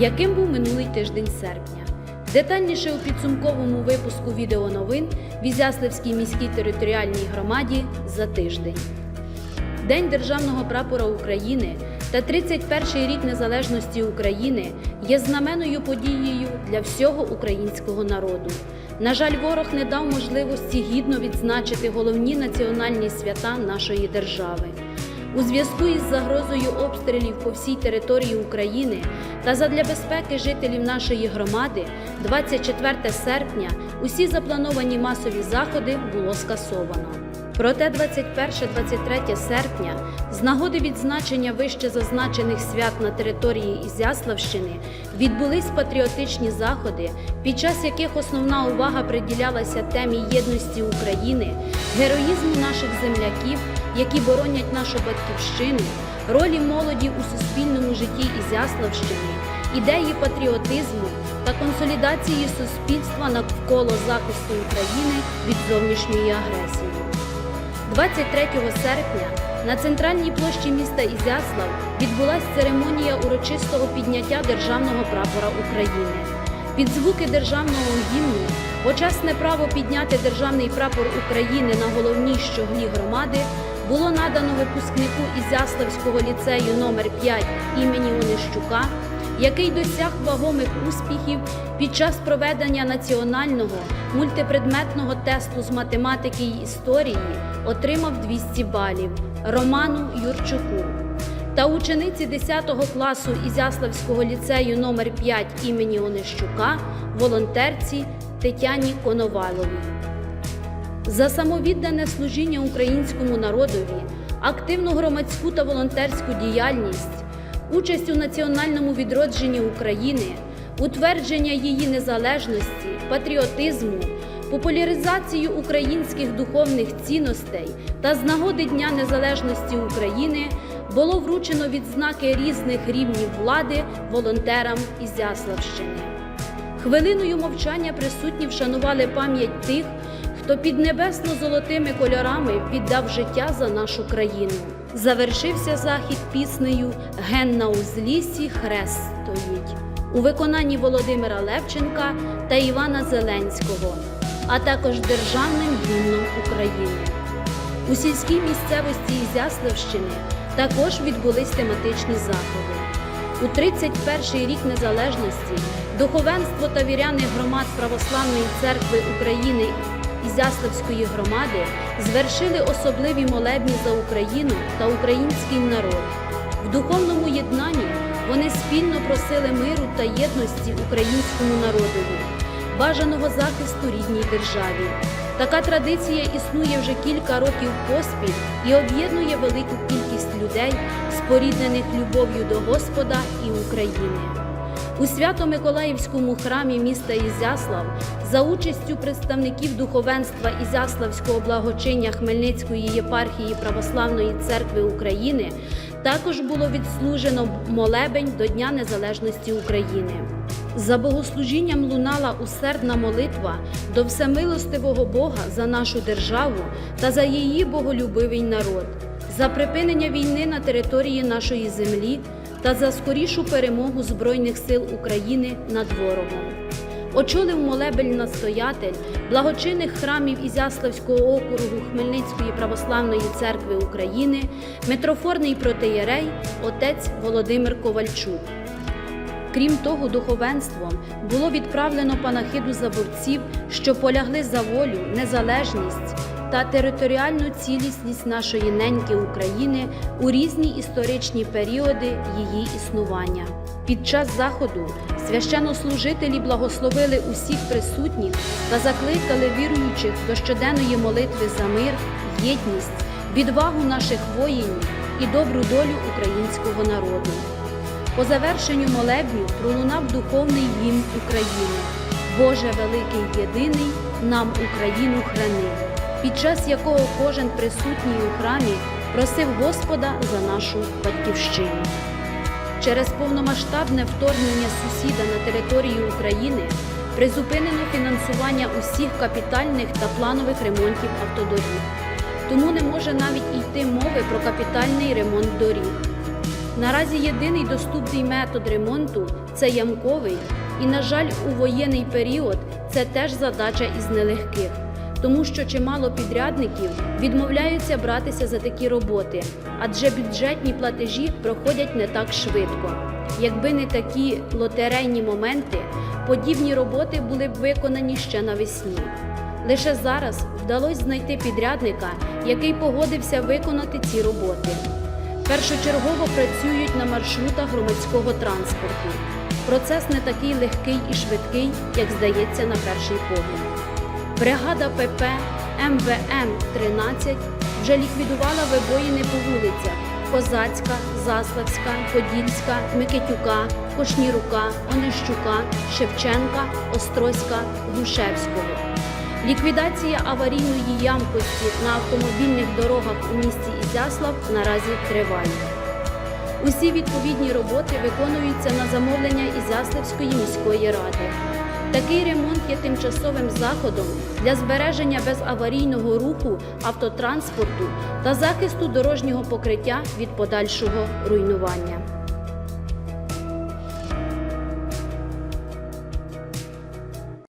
Яким був минулий тиждень серпня? Детальніше у підсумковому випуску відеоновин в Ізяславській міській територіальній громаді за тиждень. День Державного прапора України та 31-й рік незалежності України є знаменною подією для всього українського народу. На жаль, ворог не дав можливості гідно відзначити головні національні свята нашої держави. У зв'язку із загрозою обстрілів по всій території України та задля безпеки жителів нашої громади 24 серпня усі заплановані масові заходи було скасовано. Проте 21-23 серпня з нагоди відзначення вище зазначених свят на території Ізяславщини відбулись патріотичні заходи, під час яких основна увага приділялася темі єдності України, героїзму наших земляків, які боронять нашу батьківщину, ролі молоді у суспільному житті Ізяславщини, ідеї патріотизму та консолідації суспільства навколо захисту України від зовнішньої агресії. 23 серпня на центральній площі міста Ізяслав відбулася церемонія урочистого підняття державного прапора України. Під звуки державного гімну почесне право підняти державний прапор України на головній щоглі громади було надано випускнику Ізяславського ліцею номер 5 імені Онищука, який досяг вагомих успіхів під час проведення національного мультипредметного тесту з математики й історії, отримав 200 балів Роману Юрчуку. Та учениці 10 класу Ізяславського ліцею номер 5 імені Онищука, волонтерці Тетяні Коноваловій. За самовіддане служіння українському народові, активну громадську та волонтерську діяльність, участь у національному відродженні України, утвердження її незалежності, патріотизму, популяризацію українських духовних цінностей та з нагоди Дня Незалежності України було вручено відзнаки різних рівнів влади волонтерам Ізяславщини. Хвилиною мовчання присутні вшанували пам'ять тих, хто під небесно-золотими кольорами віддав життя за нашу країну. Завершився захід піснею Ген на узліссі хрест стоїть у виконанні Володимира Левченка та Івана Зеленського, а також державним гімном України. У сільській місцевості Ізяславщини також відбулись тематичні заходи. У 31-й рік незалежності духовенство та віряни громад Православної церкви України Ізяславської громади звершили особливі молебні за Україну та український народ. В духовному єднанні вони спільно просили миру та єдності українському народові, бажаного захисту рідній державі. Така традиція існує вже кілька років поспіль і об'єднує велику кількість людей, споріднених любов'ю до Господа і України. У Свято-Миколаївському храмі міста Ізяслав за участю представників духовенства Ізяславського благочиння Хмельницької єпархії Православної церкви України також було відслужено молебень до Дня Незалежності України. За богослужінням лунала усердна молитва до всемилостивого Бога за нашу державу та за її боголюбивий народ, за припинення війни на території нашої землі та за скорішу перемогу Збройних сил України над ворогом. Очолив молебель настоятель благочинних храмів Ізяславського округу Хмельницької православної церкви України, митрофорний протеєрей, отець Володимир Ковальчук. Крім того, духовенством було відправлено панахиду за борців, що полягли за волю, незалежність та територіальну цілісність нашої неньки України у різні історичні періоди її існування. Під час заходу священнослужителі благословили усіх присутніх та закликали віруючих до щоденної молитви за мир, єдність, відвагу наших воїнів і добру долю українського народу. По завершенню молебню пролунав духовний гімн України. Боже великий єдиний, нам Україну храни, під час якого кожен присутній у храмі просив Господа за нашу батьківщину. Через повномасштабне вторгнення сусіда на територію України призупинено фінансування усіх капітальних та планових ремонтів автодоріг. Тому не може навіть йти мови про капітальний ремонт доріг. Наразі єдиний доступний метод ремонту це ямковий, і, на жаль, у воєнний період це теж задача із нелегких, тому що чимало підрядників відмовляються братися за такі роботи, адже бюджетні платежі проходять не так швидко. Якби не такі лотерейні моменти, подібні роботи були б виконані ще навесні. Лише зараз вдалося знайти підрядника, який погодився виконати ці роботи. Першочергово працюють на маршрутах громадського транспорту. Процес не такий легкий і швидкий, як здається на перший погляд. Бригада ПП МВМ 13 вже ліквідувала вибоїни по вулицях Козацька, Заславська, Подільська, Микитюка, Кошнірука, Онищука, Шевченка, Острозька, Грушевського. Ліквідація аварійної ямкості на автомобільних дорогах у місті Ізяслав наразі триває. Усі відповідні роботи виконуються на замовлення Ізяславської міської ради. Такий ремонт є тимчасовим заходом для збереження безаварійного руху автотранспорту та захисту дорожнього покриття від подальшого руйнування.